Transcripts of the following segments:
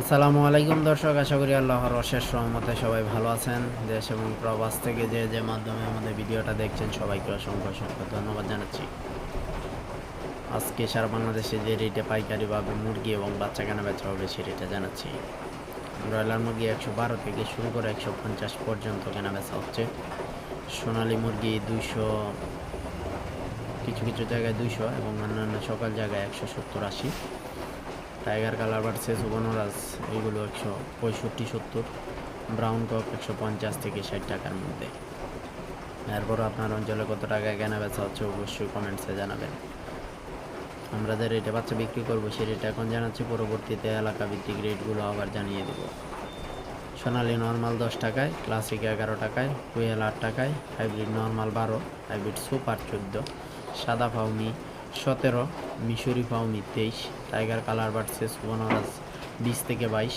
আসসালামু আলাইকুম দর্শক, আশা করি আল্লাহর অশেষ রহমতে সবাই ভালো আছেন। দেশ এবং প্রবাস থেকে যে যে মাধ্যমে আমাদের ভিডিওটা দেখছেন, সবাইকে অসংখ্য অসংখ্য ধন্যবাদ জানাচ্ছি। আজকে সারা বাংলাদেশে যে রেটে পাইকারি পাইকারিভাবে মুরগি এবং বাচ্চা কেনা বেচা হবে সে রেটে জানাচ্ছি। ব্রয়লার মুরগি একশো বারো থেকে শুরু করে একশো পঞ্চাশ পর্যন্ত কেনা বেচা হচ্ছে। সোনালী মুরগি দুইশো, কিছু কিছু জায়গায় দুইশো এবং অন্যান্য সকল জায়গায় একশো সত্তর আশি। টাইগার, কালার ভার্সেস বনরাজ এগুলো একশো পঁয়ষট্টি, সত্তর, ব্রাউন কক একশো পঞ্চাশ থেকে ষাট টাকার মধ্যে। এরপর আপনার অঞ্চলে কত টাকায় কেনা বেচা হচ্ছে অবশ্যই কমেন্টসে জানাবেন। আমরা যে রেটে বাচ্চা বিক্রি করব সেই রেট এখন জানাচ্ছি, পরবর্তীতে এলাকা ভিত্তিক রেটগুলো আবার জানিয়ে দেবো। সোনালি নর্মাল দশ টাকায় ক্লাসিক এগারো টাকায় কুয়েল আট টাকায় হাইব্রিড নর্মাল বারো হাইব্রিড সুপার চোদ্দ, সাদা ফাউমি সতেরো, মিশরি ফাউমি তেইশ, টাইগার কালার ভার্সেস বনরাজ বিশ থেকে বাইশ,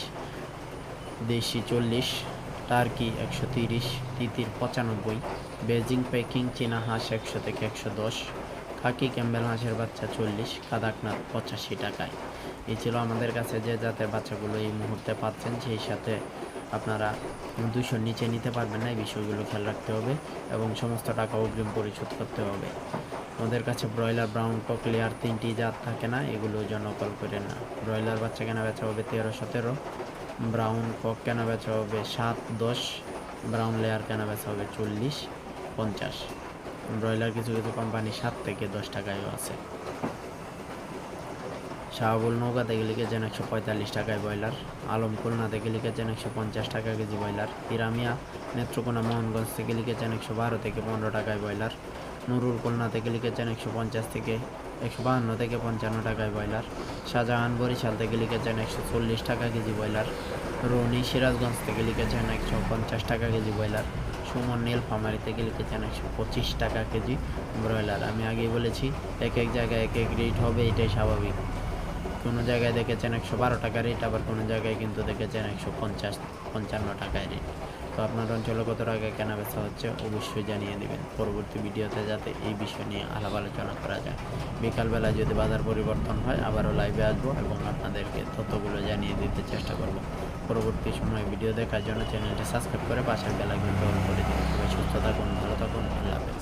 দেশি চল্লিশ, টার্কি একশো তিরিশ, তিতির পঁচানব্বই, বেজিং পেকিং চীনা হাঁস একশো থেকে একশো দশ, খাকি ক্যাম্বেল হাঁসের বাচ্চা চল্লিশ, কাদাকনাথ পঁচাশি টাকায়। এই ছিল আমাদের কাছে যে জাতের বাচ্চাগুলো এই মুহূর্তে পাচ্ছেন, সেই সাথে আপনারা দুশোর নিচে নিতে পারবেন না, এই বিষয়গুলো খেয়াল রাখতে হবে এবং সমস্ত টাকা অগ্রিম পরিশোধ করতে হবে। আমাদের কাছে ব্রয়লার, ব্রাউন ককলিয়ার তিনটি জাত থাকে না, এগুলো জন্য কল করে না। ব্রয়লার বাচ্চা কেনা বেচা হবে তেরো, সতেরো? ব্রাউন কক কেনা বেচা হবে সাত, দশ? ব্রাউন লেয়ার কেনা বেচা হবে চল্লিশ, পঞ্চাশ? ব্রয়লার কিছু কিছু কোম্পানি সাত থেকে দশ টাকায়ও আছে। শাহাবুল নৌকাতে গেলে লিখেছেন একশো পঁয়তাল্লিশ টাকায় ব্রয়লার। আলম খুলনা থেকে লিখেছেন একশো পঞ্চাশ টাকা কেজি ব্রয়লার। ইরামিয়া নেত্রকোনা মোহনগঞ্জ থেকে লিখেছেন একশো বারো থেকে পনেরো টাকায় ব্রয়লার। নুরুল খুলনা থেকে লিখেছেন একশো পঞ্চাশ থেকে একশো বাহান্ন থেকে পঞ্চান্ন টাকায় ব্রয়লার। শাহজাহান বরিশাল থেকে লিখেছেন একশো চল্লিশ টাকা কেজি ব্রয়লার। রনি সিরাজগঞ্জ থেকে লিখেছেন একশো পঞ্চাশ টাকা কেজি ব্রয়লার। সুমন নীলফামারি থেকে লিখেছেন একশো পঁচিশ টাকা কেজি ব্রয়লার। আমি আগেই বলেছি, এক এক জায়গায় এক এক রেট হবে, এটাই স্বাভাবিক। কোনো জায়গায় দেখেছেন একশো বারো টাকা রেট আবার কোনো জায়গায় কিন্তু দেখেছেন একশো পঞ্চাশ, পঞ্চান্ন টাকায় রেট তো আপনার অঞ্চলে কত টাকা কেনা বেচা হচ্ছে অবশ্যই জানিয়ে দেবেন। পরবর্তী ভিডিওতে যাতে এই বিষয় নিয়ে আলাপ আলোচনা করা যায়। বিকালবেলা যদি বাজার পরিবর্তন হয়, আবারও লাইভে আসব এবং আপনাদেরকে তথ্যগুলো জানিয়ে দিতে চেষ্টা করব। পরবর্তী সময় ভিডিও দেখার জন্য চ্যানেলটি সাবস্ক্রাইব করে পাশের বেলা কিন্তু অন করে দিন। সবাই সুস্থ থাকুন, ভালো থাকুন, আল্লাহ হাফেজ।